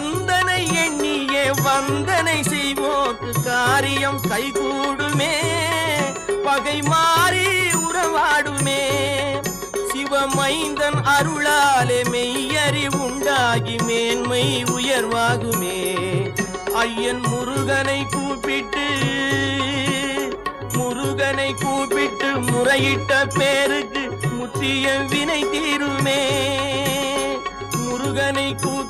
வந்தனை எண்ணியே வந்தனை செய்வோர்க்கு காரியம் கைகூடுமே. பகை மாறி உறவாடுமே. சிவமைந்தன் அருளாலே மெய்யறி உண்டாகி மேன்மை உயர்வாகுமே. ஐயன் முருகனை கூப்பிட்டு முருகனை கூப்பிட்டு முறையிட்ட பேருக்கு முத்திய வினை தீருமே. முருகனை கூப்பிட்டு